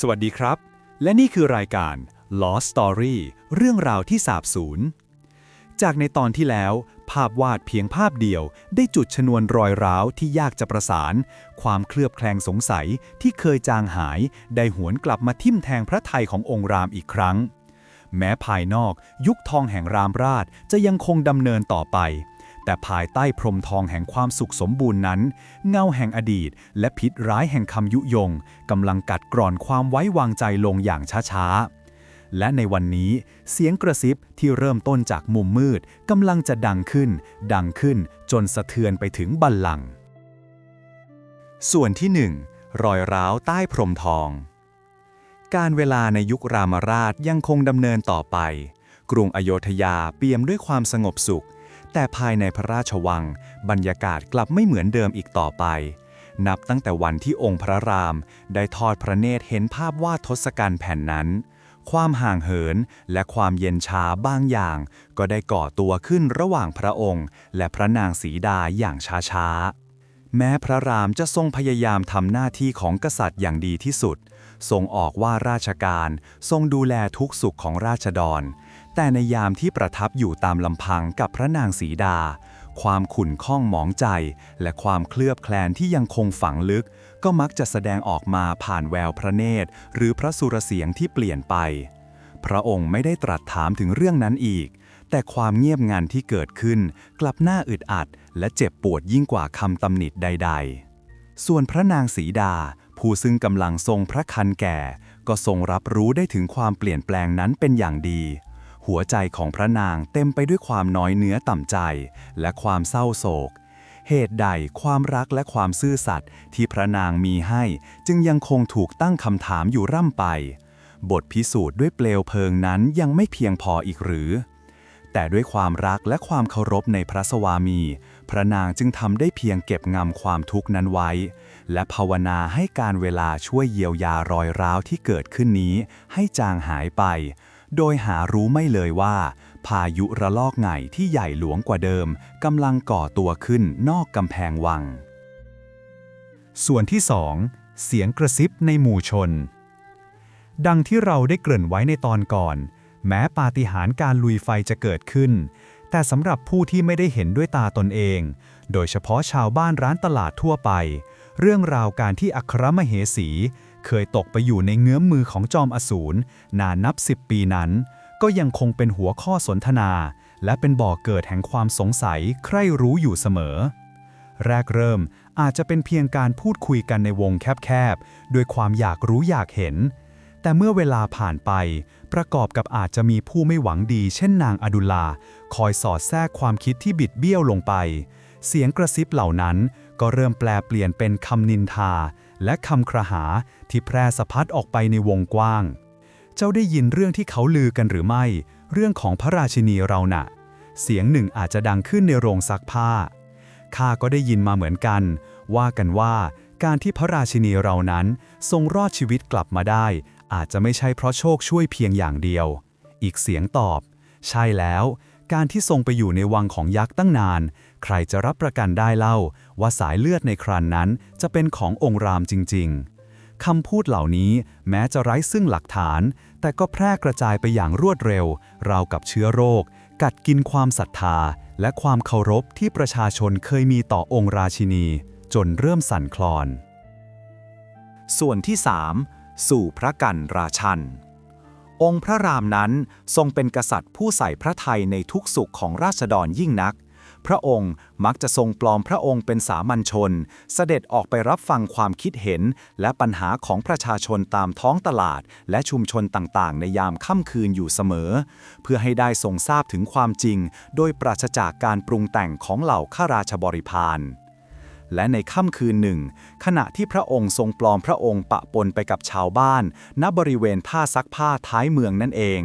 สวัสดีครับ และนี่คือรายการ Lost Story เรื่องราวที่สาบสูญ จากในตอนที่แล้ว ภาพวาดเพียงภาพเดียว ได้จุดชนวนรอยร้าวที่ยากจะประสาน ความเคลือบแคลงสงสัยที่เคยจางหาย ได้หวนกลับมาทิ่มแทงพระไทยขององค์รามอีกครั้ง แม้ภายนอก ยุคทองแห่งรามราชจะยังคงดำเนินต่อไป แต่ภายใต้พรมทองแห่งความสุขสมบูรณ์นั้น เงาแห่งอดีต และพิษร้ายแห่งคำยุยงกำลังกัดกร่อนความไว้วางใจลงอย่างช้าๆ และในวันนี้เสียงกระซิบที่เริ่มต้นจากมุมมืดกำลังจะดังขึ้น ดังขึ้นจนสะเทือนไปถึงบัลลังก์ส่วนที่หนึ่งรอยร้าวใต้พรมทอง การเวลาในยุครามราชยังคงดำเนินต่อไป กรุงอโยธยาเปี่ยมด้วยความสงบสุข แต่ภายในพระราชวัง บรรยากาศกลับไม่เหมือนเดิมอีกต่อไป นับตั้งแต่วันที่องค์พระราม ได้ทอดพระเนตรเห็นภาพวาดทศกัณฐ์แผ่นนั้น ความห่างเหินและความเย็นชาบางอย่าง ก็ได้ก่อตัวขึ้นระหว่างพระองค์ และพระนางสีดาอย่างช้าๆ แม้พระรามจะทรงพยายามทำหน้าที่ของกษัตริย์อย่างดีที่สุด ทรงออกว่าราชการ ทรงดูแลทุกสุขของราชดร แต่ในยามที่ประทับอยู่ตามลำพังกับพระนางสีดา ความขุ่นข้องหมองใจ และความเคลือบแคลนที่ยังคงฝังลึก ก็มักจะแสดงออกมาผ่านแววพระเนตร หรือพระสุรเสียงที่เปลี่ยนไป พระองค์ไม่ได้ตรัสถามถึงเรื่องนั้นอีก แต่ความเงียบงันที่เกิดขึ้น กลับหน้าอึดอัด และเจ็บปวดยิ่งกว่าคำตำหนิใด ๆ ส่วนพระนางสีดา ผู้ซึ่งกำลังทรงพระคันแก่ ก็ทรงรับรู้ได้ถึงความเปลี่ยนแปลงนั้นเป็นอย่างดี หัวใจของพระนางเต็มไปด้วยความน้อยเนื้อต่ำใจ และความเศร้าโศก เหตุใดความรักและความซื่อสัตย์ที่พระนางมีให้ จึงยังคงถูกตั้งคำถามอยู่ร่ำไป บทพิสูจน์ด้วยเปลวเพลิงนั้นยังไม่เพียงพออีกหรือ แต่ด้วยความรักและความเคารพในพระสวามี พระนางจึงทำได้เพียงเก็บงำความทุกข์นั้นไว้ และภาวนาให้การเวลาช่วยเยียวยารอยร้าวที่เกิดขึ้นนี้ให้จางหายไป โดยหารู้ไม่เลยว่า พายุระลอกไงที่ใหญ่หลวงกว่าเดิมกำลังก่อตัวขึ้นนอกกำแพงวัง ส่วนที่สองเสียงกระซิบในหมู่ชน ดังที่เราได้เกริ่นไว้ในตอนก่อน แม้ปาฏิหาริย์การลุยไฟจะเกิดขึ้น แต่สำหรับผู้ที่ไม่ได้เห็นด้วยตาตนเอง โดยเฉพาะชาวบ้านร้านตลาดทั่วไป เรื่องราวการที่อัครมเหสี เคยตกไปอยู่ในเงื้อมมือของจอมอสูรนานนับสิบปีนั้น ก็ยังคงเป็นหัวข้อสนทนา และเป็นบ่อกเกิดแห่งความสงสัยใคร่รู้อยู่เสมอ แรกเริ่มอาจจะเป็นเพียงการพูดคุยกันในวงแคบๆด้วยความอยากรู้อยากเห็น แต่เมื่อเวลาผ่านไป ประกอบกับอาจจะมีผู้ไม่หวังดี เช่นนางอดุลา คอยสอดแทรกความคิดที่บิดเบี้ยวลงไป เสียงกระซิบเหล่านั้นก็เริ่มแปลเปลี่ยนเป็นคำนินทา และคำครหาที่แพร่สะพัดออกไปในวงกว้าง เจ้าได้ยินเรื่องที่เขาลือกันหรือไม่ เรื่องของพระราชินีเราน่ะ เสียงหนึ่งอาจจะดังขึ้นในโรงซักผ้า ข้าก็ได้ยินมาเหมือนกัน ว่ากันว่าการที่พระราชินีเรานั้นทรงรอดชีวิตกลับมาได้ อาจจะไม่ใช่เพราะโชคช่วยเพียงอย่างเดียว อีกเสียงตอบ ใช่แล้ว การที่ทรงไปอยู่ในวังของยักษ์ตั้งนาน ใครจะรับประกันได้เล่า ว่าสายเลือดในครันนั้นจะเป็นขององค์รามจริง ๆคำพูดเหล่านี้แม้จะไร้ซึ่งหลักฐาน แต่ก็แพร่กระจายไปอย่างรวดเร็ว ราวกับเชื้อโรค กัดกินความศรัทธา และความเคารพที่ประชาชนเคยมีต่อองค์ราชินี จนเริ่มสั่นคลอน ส่วนที่ 3 สู่พระกันราชันองค์พระรามนั้นทรงเป็นกษัตริย์ผู้ใส่พระทัยในทุกสุขของราษฎรยิ่งนัก พระองค์มักจะทรงปลอมพระองค์เป็นสามัญชน เสด็จออกไปรับฟังความคิดเห็น และปัญหาของประชาชนตามท้องตลาด และชุมชนต่างๆ ในยามค่ำคืนอยู่เสมอ เพื่อให้ได้ทรงทราบถึงความจริง โดยปราศจากการปรุงแต่งของเหล่าข้าราชบริพารและในค่ำคืนหนึ่ง ขณะที่พระองค์ทรงปลอมพระองค์ปะปนไปกับชาวบ้าน ณบริเวณท่าซักผ้าท้ายเมืองนั่นเอง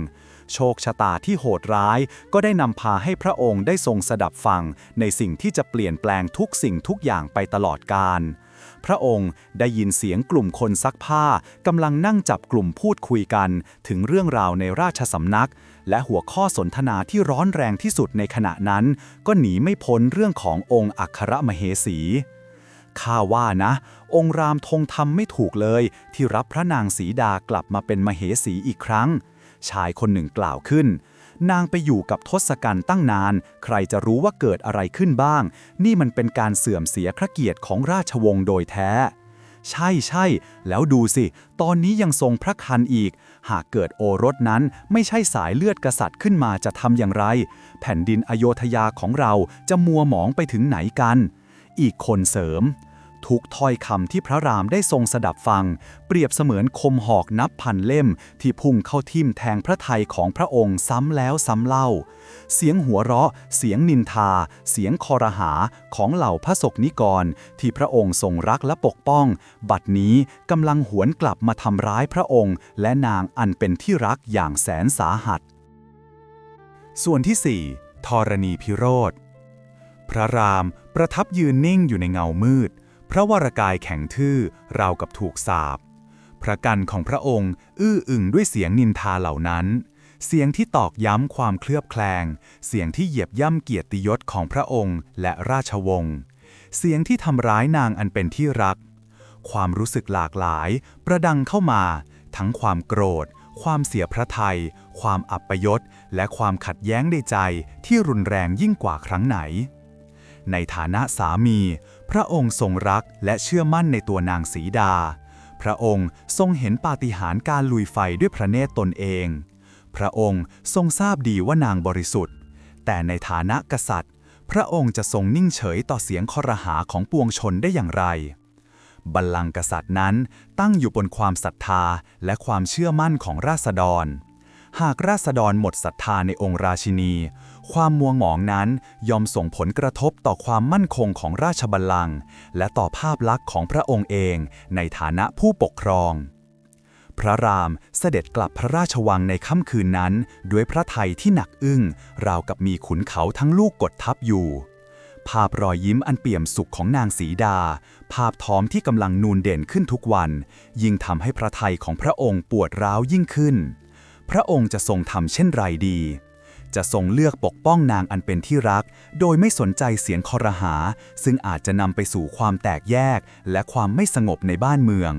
โชคชะตาที่โหดร้าย ก็ได้นำพาให้พระองค์ได้ทรงสดับฟัง ในสิ่งที่จะเปลี่ยนแปลงทุกสิ่งทุกอย่างไปตลอดกาลพระองค์ได้ยินเสียงกลุ่มคนซักผ้ากำลังนั่งจับกลุ่มพูดคุยกัน ถึงเรื่องราวในราชสำนัก และหัวข้อสนทนาที่ร้อนแรงที่สุดในขณะนั้น ก็หนีไม่พ้นเรื่องขององค์อัครมเหสีข้าว่านะ องค์รามทงทำไม่ถูกเลย ที่รับพระนางสีดากลับมาเป็นมเหสีอีกครั้ง ชายคนหนึ่งกล่าวขึ้น นางไปอยู่กับทศกัณฐ์ตั้งนาน ใครจะรู้ว่าเกิดอะไรขึ้นบ้าง นี่มันเป็นการเสื่อมเสียพระเกียรติของราชวงศ์โดยแท้ ใช่ใช่ แล้วดูสิ ตอนนี้ยังทรงพระคันอีก หากเกิดโอรสนั้นไม่ใช่สายเลือดกษัตริย์ขึ้นมาจะทำอย่างไร แผ่นดินอโยธยาของเราจะมัวหมองไปถึงไหนกัน อีกคนเสริม ทุกถ้อยคำที่พระรามได้ทรงสดับฟัง เปรียบเสมือนคมหอกนับพันเล่ม ที่พุ่งเข้าทิ่มแทงพระทัยของพระองค์ซ้ำแล้วซ้ำเล่า เสียงหัวเราะ เสียงนินทา เสียงคอรหาของเหล่าพระศกนิกร ที่พระองค์ทรงรักและปกป้อง บัดนี้กำลังหวนกลับมาทำร้ายพระองค์ และนางอันเป็นที่รักอย่างแสนสาหัส ส่วนที่ 4ธรณีพิโรธพระรามประทับยืนนิ่งอยู่ในเงามืด พระวรากายแข็งทื่อราวกับถูกสาบ พระกันของพระองค์อื้ออึงด้วยเสียงนินทาเหล่านั้น เสียงที่ตอกย้ำความเคลือบแคลง เสียงที่เหยียบย่ำเกียรติยศของพระองค์และราชวงศ์ เสียงที่ทำร้ายนางอันเป็นที่รัก ความรู้สึกหลากหลาย ประดังเข้ามา ทั้งความโกรธ ความเสียพระทยัยความอับปยศและความขัดแย้งในใจที่รุนแรงยิ่งกว่าครั้งไหน ในฐานะสามี พระองค์ทรงรักและเชื่อมั่นในตัวนางสีดา พระองค์ทรงเห็นปาฏิหาริย์การลุยไฟด้วยพระเนตรตนเอง พระองค์ทรงทราบดีว่านางบริสุทธิ์ แต่ในฐานะกษัตริย์ พระองค์จะทรงนิ่งเฉยต่อเสียงคอรหาของปวงชนได้อย่างไร บัลลังก์กษัตริย์นั้นตั้งอยู่บนความศรัทธาและความเชื่อมั่นของราษฎรหากราษฎรหมดศรัทธาในองค์ราชินี ความมัวหมองนั้นยอมส่งผลกระทบต่อความมั่นคงของราชบัลลังก์และต่อภาพลักษณ์ของพระองค์เองในฐานะผู้ปกครอง พระรามเสด็จกลับพระราชวังในค่ำคืนนั้น ด้วยพระทัยที่หนักอึ้ง ราวกับมีขุนเขาทั้งลูกกดทับอยู่ภาพรอยยิ้มอันเปี่ยมสุขของนางสีดา ภาพท้อมที่กำลังนูนเด่นขึ้นทุกวัน ยิ่งทำให้พระทัยของพระองค์ปวดร้าวยิ่งขึ้น พระองค์จะทรงทำเช่นไรดี จะทรงเลือกปกป้องนางอันเป็นที่รัก โดยไม่สนใจเสียงคอรหา ซึ่งอาจจะนำไปสู่ความแตกแยก และความไม่สงบในบ้านเมือง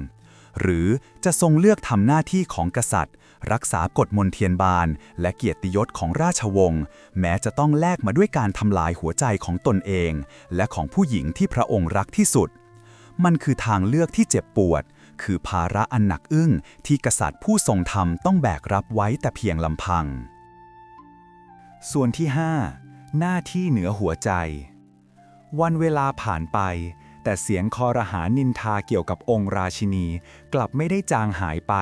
หรือจะทรงเลือกทำหน้าที่ของกษัตริย์ รักษากฎมนเทียนบาน และเกียรติยศของราชวงศ์แม้จะต้องแลกมาด้วยการทำลายหัวใจของตนเอง และของผู้หญิงที่พระองค์รักที่สุด มันคือทางเลือกที่เจ็บปวดคือภาระอันหนักอึ้งที่กษัตริย์ผู้ทรงธรรมต้องแบกรับไว้แต่เพียงลำพัง ส่วนที่ 5 หน้าที่เหนือหัวใจ วันเวลาผ่านไป แต่เสียงคอรหานินทาเกี่ยวกับองค์ราชินี กลับไม่ได้จางหายไป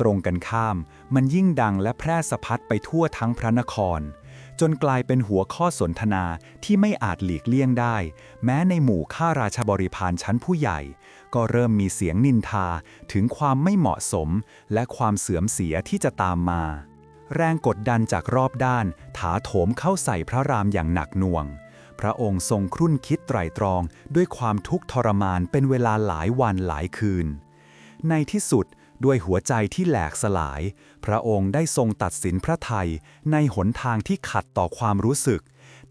ตรงกันข้าม มันยิ่งดังและแพร่สะพัดไปทั่วทั้งพระนคร จนกลายเป็นหัวข้อสนทนาที่ไม่อาจหลีกเลี่ยงได้ แม้ในหมู่ข้าราชบริพารชั้นผู้ใหญ่ ก็เริ่มมีเสียงนินทาถึงความไม่เหมาะสม และความเสื่อมเสียที่จะตามมา แรงกดดันจากรอบด้าน ถาโถมเข้าใส่พระรามอย่างหนักหน่วง พระองค์ทรงครุ่นคิดไตรตรองด้วยความทุกข์ทรมานเป็นเวลาหลายวันหลายคืน ในที่สุดด้วยหัวใจที่แหลกสลาย พระองค์ได้ทรงตัดสินพระไทยในหนทางที่ขัดต่อความรู้สึก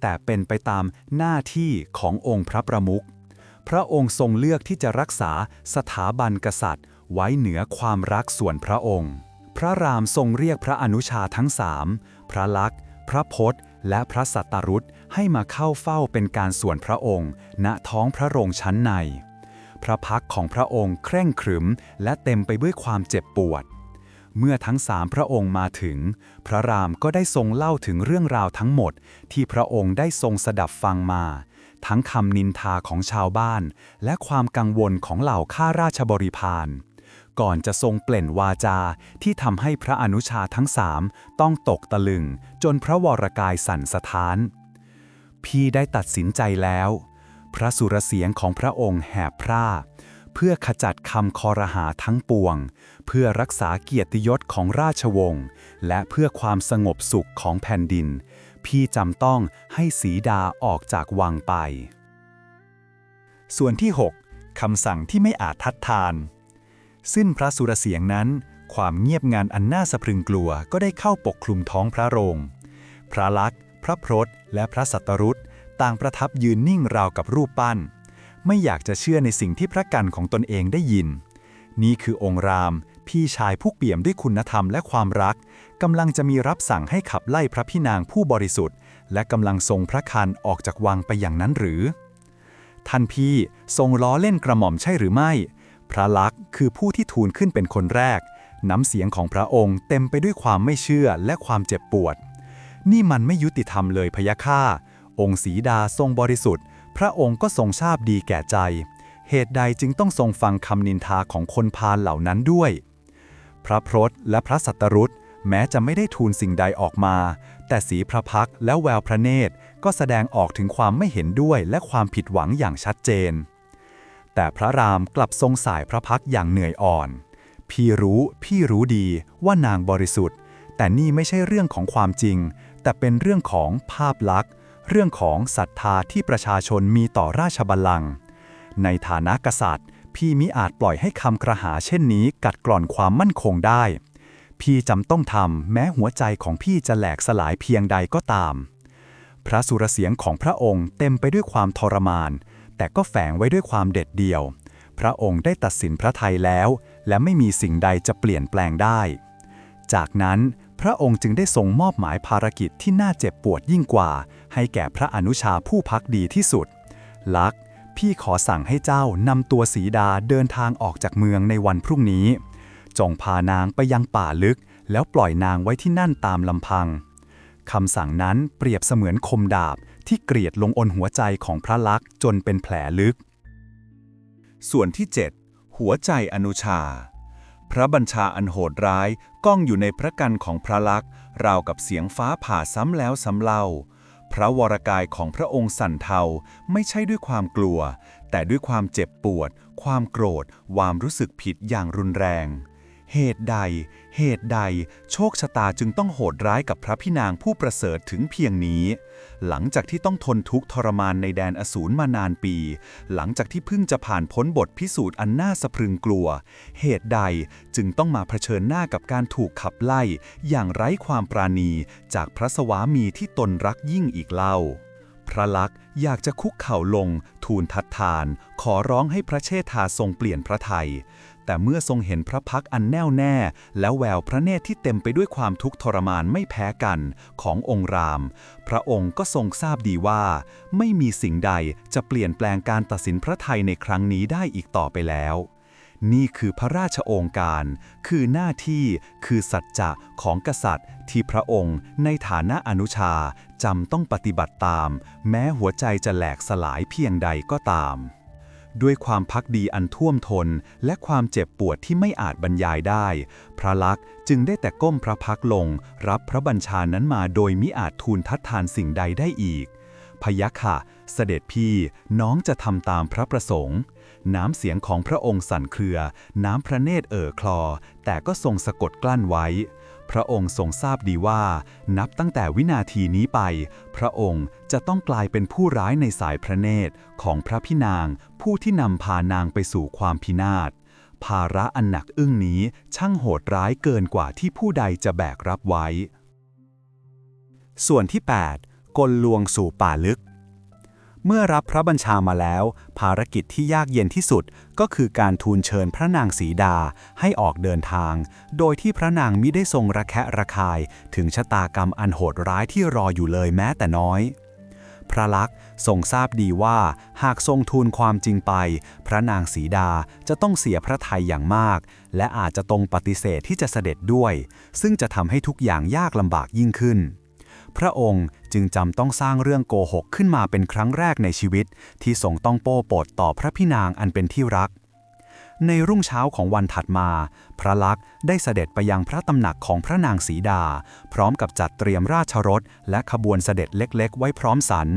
แต่เป็นไปตามหน้าที่ขององค์พระประมุข พระองค์ทรงเลือกที่จะรักษาสถาบันกษัตริย์ ไว้เหนือความรักส่วนพระองค์ พระรามทรงเรียกพระอนุชาทั้งสามพระลักษณ์ พระพศและพระสัตตรุษให้มาเข้าเฝ้าเป็นการส่วนพระองค์ ณท้องพระโรงชั้นใน พระพักของพระองค์เคร่งขรึม และเต็มไปด้วยความเจ็บปวด เมื่อทั้งสามพระองค์มาถึง พระรามก็ได้ทรงเล่าถึงเรื่องราวทั้งหมด ที่พระองค์ได้ทรงสดับฟังมา ทั้งคำนินทาของชาวบ้าน และความกังวลของเหล่าข้าราชบริพาร ก่อนจะทรงเปล่นวาจาที่ทำให้พระอนุชาทั้งสามต้องตกตะลึง จนพระวรกายสั่นสะท้าน พี่ได้ตัดสินใจแล้ว พระสุรเสียงของพระองค์แหบพร่าเพื่อขจัดคำคอรหาทั้งปวง เพื่อรักษาเกียรติยศของราชวงศ์และเพื่อความสงบสุขของแผ่นดิน พี่จำต้องให้สีดาออกจากวังไป ส่วนที่ 6คำสั่งที่ไม่อาจทัดทาน สิ้นพระสุรเสียงนั้น ความเงียบงันอันน่าสะพรึงกลัวก็ได้เข้าปกคลุมท้องพระโรง พระลักษณ์ พระพรตและพระสัตตรุษต่างประทับยืนนิ่งราวกับรูปปั้น ไม่อยากจะเชื่อในสิ่งที่พระกันของตนเองได้ยิน นี่คือองค์ราม พี่ชายผู้เปี่ยมด้วยคุณธรรมและความรักกำลังจะมีรับสั่งให้ขับไล่พระพี่นางผู้บริสุทธิ์ และกำลังทรงพระคันออกจากวังไปอย่างนั้นหรือ ท่านพี่ทรงล้อเล่นกระหม่อมใช่หรือไม่ พระลักษณ์คือผู้ที่ทูลขึ้นเป็นคนแรก น้ำเสียงของพระองค์เต็มไปด้วยความไม่เชื่อและความเจ็บปวด นี่มันไม่ยุติธรรมเลยพยาค่า องค์ศรีดาทรงบริสุทธิ์ พระองค์ก็ทรงทราบดีแก่ใจ เหตุใดจึงต้องทรงฟังคำนินทาของคนพาลเหล่านั้นด้วย พระพรตและพระสัตรุษแม้จะไม่ได้ทูลสิ่งใดออกมา แต่สีพระพักและแววพระเนตร ก็แสดงออกถึงความไม่เห็นด้วยและความผิดหวังอย่างชัดเจน แต่พระรามกลับทรงสายพระพักอย่างเหนื่อยอ่อน พี่รู้พี่รู้ดีว่านางบริสุทธิ์ แต่นี่ไม่ใช่เรื่องของความจริง แต่เป็นเรื่องของภาพลักษณ์ เรื่องของศรัทธาที่ประชาชนมีต่อราชบัลลังก์ในฐานะกษัตริย์ พี่มิอาจปล่อยให้คำกระหาเช่นนี้กัดกร่อนความมั่นคงได้ พี่จำต้องทำแม้หัวใจของพี่จะแหลกสลายเพียงใดก็ตาม พระสุรเสียงของพระองค์เต็มไปด้วยความทรมาน แต่ก็แฝงไว้ด้วยความเด็ดเดี่ยว พระองค์ได้ตัดสินพระทัยแล้ว และไม่มีสิ่งใดจะเปลี่ยนแปลงได้ จากนั้นพระองค์จึงได้ทรงมอบหมายภารกิจที่น่าเจ็บปวดยิ่งกว่า ให้แก่พระอนุชาผู้พักดีที่สุด ลักษ์พี่ขอสั่งให้เจ้านำตัวสีดาเดินทางออกจากเมืองในวันพรุ่งนี้ จงพานางไปยังป่าลึก แล้วปล่อยนางไว้ที่นั่นตามลำพังคำสั่งนั้นเปรียบเสมือนคมดาบ ที่เกลียดลงอนหัวใจของพระลักษณ์จนเป็นแผลลึก ส่วนที่ 7 หัวใจอนุชา พระบัญชาอันโหดร้ายก้องอยู่ในพระกันของพระลักษณ์ราวกับเสียงฟ้าผ่าซ้ำแล้วซ้ำเล่า พระวรกายของพระองค์สั่นเทาไม่ใช่ด้วยความกลัว แต่ด้วยความเจ็บปวด ความโกรธ ความรู้สึกผิดอย่างรุนแรง เหตุใด เหตุใด โชคชะตาจึงต้องโหดร้ายกับพระพี่นางผู้ประเสริฐถึงเพียงนี้ หลังจากที่ต้องทนทุกข์ทรมานในแดนอสูรมานานปี หลังจากที่เพิ่งจะผ่านพ้นบทพิสูจน์อันน่าสะพรึงกลัว เหตุใดจึงต้องมาเผชิญหน้ากับการถูกขับไล่ อย่างไร้ความปราณีจากพระสวามีที่ตนรักยิ่งอีกเล่าพระลักษณ์อยากจะคุกเข่าลง ทูลทัดทาน ขอร้องให้พระเชษฐาทรงเปลี่ยนพระไทย แต่เมื่อทรงเห็นพระพักอันแน่วแน่ แล้วแววพระเนตรที่เต็มไปด้วยความทุกข์ทรมานไม่แพ้กันขององค์ราม พระองค์ก็ทรงทราบดีว่า ไม่มีสิ่งใดจะเปลี่ยนแปลงการตัดสินพระไทยในครั้งนี้ได้อีกต่อไปแล้วนี่คือพระราชโองการ คือหน้าที่ คือสัจจะของกษัตริย์ ที่พระองค์ในฐานะอนุชาจำต้องปฏิบัติตาม แม้หัวใจจะแหลกสลายเพียงใดก็ตาม ด้วยความพักดีอันท่วมทน และความเจ็บปวดที่ไม่อาจบรรยายได้ พระลักษณ์จึงได้แต่ก้มพระพักลง รับพระบัญชานั้นมาโดยมิอาจทูลทัดทานสิ่งใดได้อีก พยะค่ะเสด็จพี่น้องจะทำตามพระประสงค์ น้ำเสียงของพระองค์สั่นเครือ น้ำพระเนตรเอ่อคลอ แต่ก็ทรงสะกดกลั้นไว้ พระองค์ทรงทราบดีว่า นับตั้งแต่วินาทีนี้ไป พระองค์จะต้องกลายเป็นผู้ร้ายในสายพระเนตรของพระพี่นาง ผู้ที่นำพานางไปสู่ความพินาศภาระอันหนักอึ้งนี้ช่างโหดร้ายเกินกว่าที่ผู้ใดจะแบกรับไว้ ส่วนที่ 8 กลลวงสู่ป่าลึก เมื่อรับพระบัญชามาแล้ว ภารกิจที่ยากเย็นที่สุดก็คือการทูลเชิญพระนางสีดาให้ออกเดินทาง โดยที่พระนางมิได้ทรงระแคะระคาย ถึงชะตากรรมอันโหดร้ายที่รออยู่เลยแม้แต่น้อย พระลักษณ์ทรงทราบดีว่าหากทรงทูลความจริงไป พระนางสีดาจะต้องเสียพระทัยอย่างมาก และอาจจะตรงปฏิเสธที่จะเสด็จด้วย ซึ่งจะทำให้ทุกอย่างยากลำบากยิ่งขึ้น พระองค์จึงจำต้องสร้างเรื่องโกหกขึ้นมาเป็นครั้งแรกในชีวิต ที่ทรงต้องโป้ปดต่อพระพี่นางอันเป็นที่รัก ในรุ่งเช้าของวันถัดมา พระลักษณ์ได้เสด็จไปยังพระตำหนักของพระนางสีดา พร้อมกับจัดเตรียมราชรถ และขบวนเสด็จเล็กๆ ไว้พร้อมสรร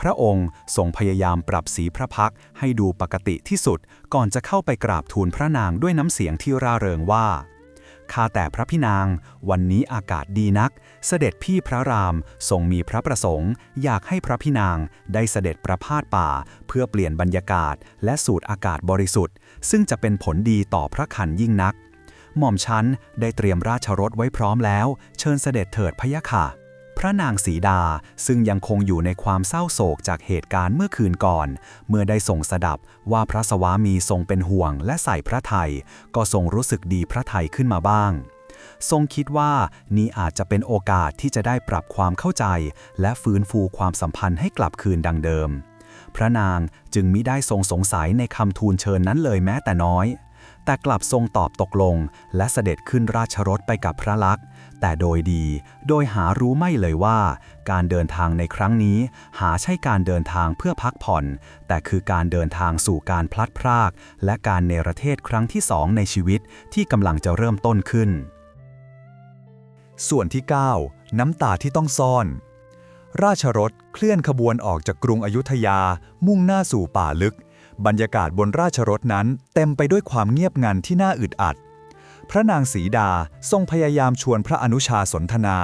พระองค์ทรงพยายามปรับสีพระพักให้ดูปกติที่สุด ก่อนจะเข้าไปกราบทูลพระนางด้วยน้ำเสียงที่ร่าเริงว่า ข้าแต่พระพี่นาง วันนี้อากาศดีนัก เสด็จพี่พระรามทรงมีพระประสงค์ อยากให้พระพี่นางได้เสด็จประพาสป่า เพื่อเปลี่ยนบรรยากาศ และสูดอากาศบริสุทธิ์ ซึ่งจะเป็นผลดีต่อพระขันยิ่งนัก หม่อมชั้นได้เตรียมราชรถไว้พร้อมแล้ว เชิญเสด็จเถิดพะยะค่ะ พระนางสีดาซึ่งยังคงอยู่ในความเศร้าโศกจากเหตุการณ์เมื่อคืนก่อน เมื่อได้ส่งสดับว่าพระสวามีทรงเป็นห่วงและใส่พระไทย ก็ทรงรู้สึกดีพระไทยขึ้นมาบ้าง ทรงคิดว่านี่อาจจะเป็นโอกาสที่จะได้ปรับความเข้าใจ และฟื้นฟูความสัมพันธ์ให้กลับคืนดังเดิม พระนางจึงมิได้ทรงสงสัยในคำทูลเชิญนั้นเลยแม้แต่น้อยแต่กลับทรงตอบตกลง และเสด็จขึ้นราชรถไปกับพระลักษณ์ แต่โดยดีโดยหารู้ไม่เลยว่า การเดินทางในครั้งนี้ หาใช่การเดินทางเพื่อพักผ่อน แต่คือการเดินทางสู่การพลัดพราก และการเนรเทศครั้งที่สองในชีวิตที่กำลังจะเริ่มต้นขึ้น ส่วนที่ 9 น้ำตาที่ต้องซ่อน ราชรถเคลื่อนขบวนออกจากกรุงอยุธยา มุ่งหน้าสู่ป่าลึก บรรยากาศบนราชรถนั้นเต็มไปด้วยความเงียบงันที่น่าอึดอัด พระนางสีดาทรงพยายามชวนพระอนุชาสนทนา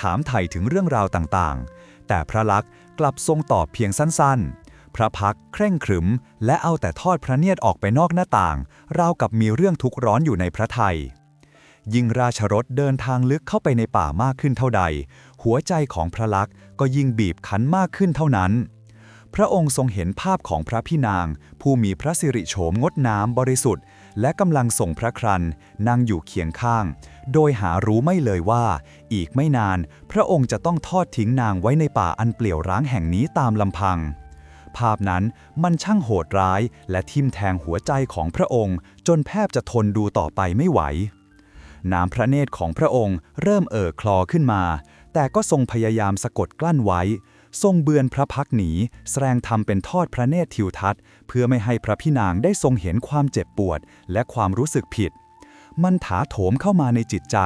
ถามไถ่ถึงเรื่องราวต่างๆ แต่พระลักษณ์กลับทรงตอบเพียงสั้นๆ พระพักเคร่งขรึม และเอาแต่ทอดพระเนียดออกไปนอกหน้าต่าง ราวกับมีเรื่องทุกข์ร้อนอยู่ในพระไทย ยิ่งราชรถเดินทางลึกเข้าไปในป่ามากขึ้นเท่าใด หัวใจของพระลักษณ์ก็ยิ่งบีบคั้นมากขึ้นเท่านั้นพระองค์ทรงเห็นภาพของพระพี่นาง ผู้มีพระสิริโฉมงดน้ำบริสุทธิ์ และกำลังส่งพระครันนั่งอยู่เคียงข้าง โดยหารู้ไม่เลยว่า อีกไม่นาน พระองค์จะต้องทอดทิ้งนางไว้ในป่าอันเปลี่ยวร้างแห่งนี้ตามลำพัง ภาพนั้นมันช่างโหดร้าย และทิ่มแทงหัวใจของพระองค์ จนแทบจะทนดูต่อไปไม่ไหว น้ำพระเนตรของพระองค์เริ่มเอ่อคลอขึ้นมา แต่ก็ทรงพยายามสะกดกลั้นไว้ ทรงเบือนพระพักหนี แสดงธรรมเป็นทอดพระเนตรทิวทัศน์ เพื่อไม่ให้พระพี่นางได้ทรงเห็นความเจ็บปวด และความรู้สึกผิด มันถาโถมเข้ามาในจิตใจ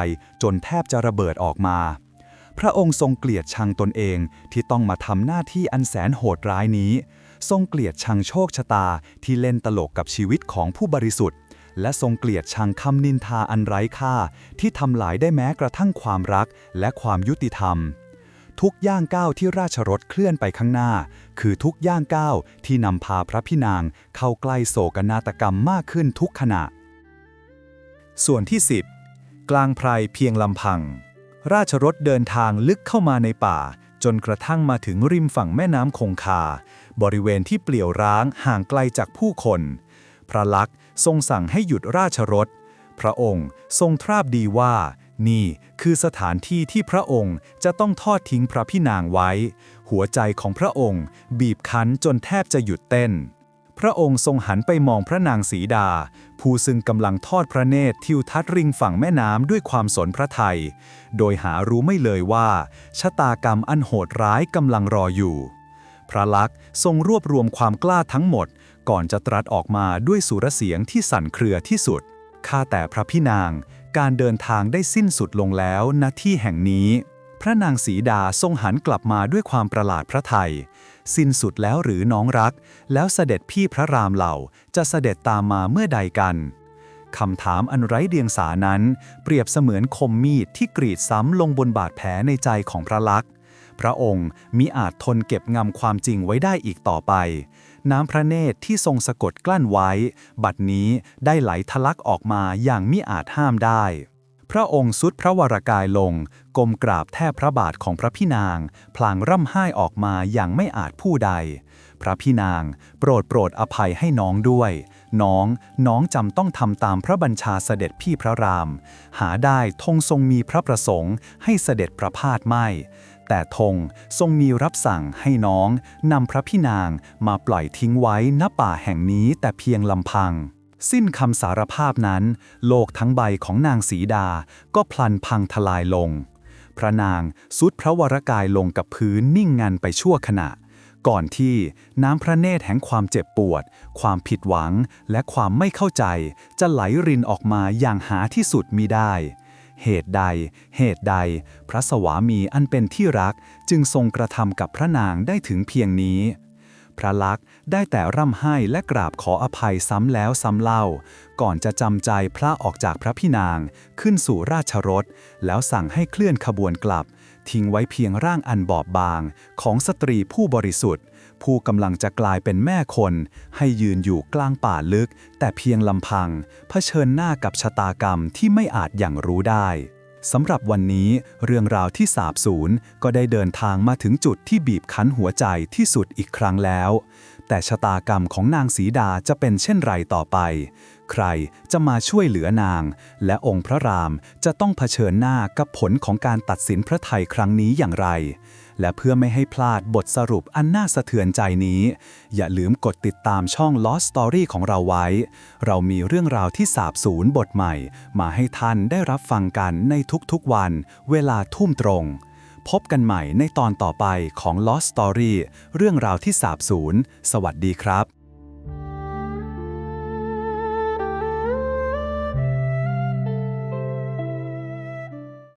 จนแทบจะระเบิดออกมา พระองค์ทรงเกลียดชังตนเองที่ต้องมาทำหน้าที่อันแสนโหดร้ายนี้ ทรงเกลียดชังโชคชะตาที่เล่นตลกกับชีวิตของผู้บริสุทธิ์ และทรงเกลียดชังคำนินทาอันไร้ค่า ที่ทำลายได้แม้กระทั่งความรักและความยุติธรรม ทุกย่างก้าวที่ราชรถเคลื่อนไปข้างหน้า คือทุกย่างก้าวที่นำพาพระพี่นางเข้าใกล้โศกนาฏกรรมมากขึ้นทุกขณะ ส่วนที่ 10 กลางไพรเพียงลำพัง ราชรถเดินทางลึกเข้ามาในป่า จนกระทั่งมาถึงริมฝั่งแม่น้ำคงคา บริเวณที่เปลี่ยวร้างห่างไกลจากผู้คน พระลักษณ์ทรงสั่งให้หยุดราชรถ พระองค์ทรงทราบดีว่า นี่คือสถานที่ที่พระองค์จะต้องทอดทิ้งพระพี่นางไว้ หัวใจของพระองค์บีบคั้นจนแทบจะหยุดเต้น พระองค์ทรงหันไปมองพระนางสีดา ผู้ซึ่งกำลังทอดพระเนตรทิวทัศน์ริงฝั่งแม่น้ำด้วยความสนพระไทย โดยหารู้ไม่เลยว่า ชะตากรรมอันโหดร้ายกำลังรออยู่ พระลักษณ์ทรงรวบรวมความกล้าทั้งหมด ก่อนจะตรัสออกมาด้วยสุรเสียงที่สั่นเครือที่สุดข้าแต่พระพี่นาง การเดินทางได้สิ้นสุดลงแล้วณที่แห่งนี้ พระนางสีดาทรงหันกลับมาด้วยความประหลาดพระไทย สิ้นสุดแล้วหรือน้องรัก แล้วเสด็จพี่พระรามเหล่าจะเสด็จตามมาเมื่อใดกันคำถามอันไร้เดียงสานั้น เปรียบเสมือนคมมีดที่กรีดซ้ำลงบนบาดแผลในใจของพระลักษณ์พระองค์มิอาจทนเก็บงำความจริงไว้ได้อีกต่อไป น้ำพระเนตรที่ทรงสะกดกลั้นไว้ บัดนี้ได้ไหลทะลักออกมาอย่างมิอาจห้ามได้ พระองค์สุดพระวรากายลงกมกราบแทบพระบาทของพระพี่นาง พลางร่ำไห้ออกมาอย่างไม่อาจผู้ใด พระพี่นาง โปรดโปรดอภัยให้น้องด้วย น้องน้องจำต้องทำตามพระบัญชาเสด็จพี่พระราม หาได้ธงทรงมีพระประสงค์ให้เสด็จพระพาทไม่ แต่ธงทรงมีรับสั่งให้น้องนำพระพี่นางมาปล่อยทิ้งไว้ณป่าแห่งนี้แต่เพียงลำพัง สิ้นคำสารภาพนั้น โลกทั้งใบของนางสีดาก็พลันพังทลายลง พระนางสุดพระวรกายลงกับพื้นนิ่งงันไปชั่วขณะ ก่อนที่น้ำพระเนตรแห่งความเจ็บปวด ความผิดหวังและความไม่เข้าใจ จะไหลรินออกมาอย่างหาที่สุดมิได้ เหตุใด เหตุใด พระสวามีอันเป็นที่รักจึงทรงกระทำกับพระนางได้ถึงเพียงนี้ พระลักษณ์ได้แต่ร่ำไห้และกราบขออภัยซ้ำแล้วซ้ำเล่า ก่อนจะจำใจพระออกจากพระพี่นาง ขึ้นสู่ราชรถ แล้วสั่งให้เคลื่อนขบวนกลับ ทิ้งไว้เพียงร่างอันบอบบางของสตรีผู้บริสุทธิ์ ผู้กำลังจะกลายเป็นแม่คน ให้ยืนอยู่กลางป่าลึก แต่เพียงลำพัง เผชิญหน้ากับชะตากรรมที่ไม่อาจอย่างรู้ได้สำหรับวันนี้เรื่องราวที่สาบสูญก็ได้เดินทางมาถึงจุดที่บีบคั้นหัวใจที่สุดอีกครั้งแล้ว แต่ชะตากรรมของนางสีดาจะเป็นเช่นไรต่อไป ใครจะมาช่วยเหลือนาง และองค์พระรามจะต้องเผชิญหน้ากับผลของการตัดสินพระไทยครั้งนี้อย่างไร และเพื่อไม่ให้พลาดบทสรุปอันน่าสะเทือนใจนี้ อย่าลืมกดติดตามช่อง Lost Story ของเราไว้ เรามีเรื่องราวที่สาบสูญบทใหม่ มาให้ท่านได้รับฟังกันในทุกๆวัน เวลาทุ่มตรง พบกันใหม่ในตอนต่อไปของ Lost Story เรื่องราวที่สาบสูญสวัสดีครับ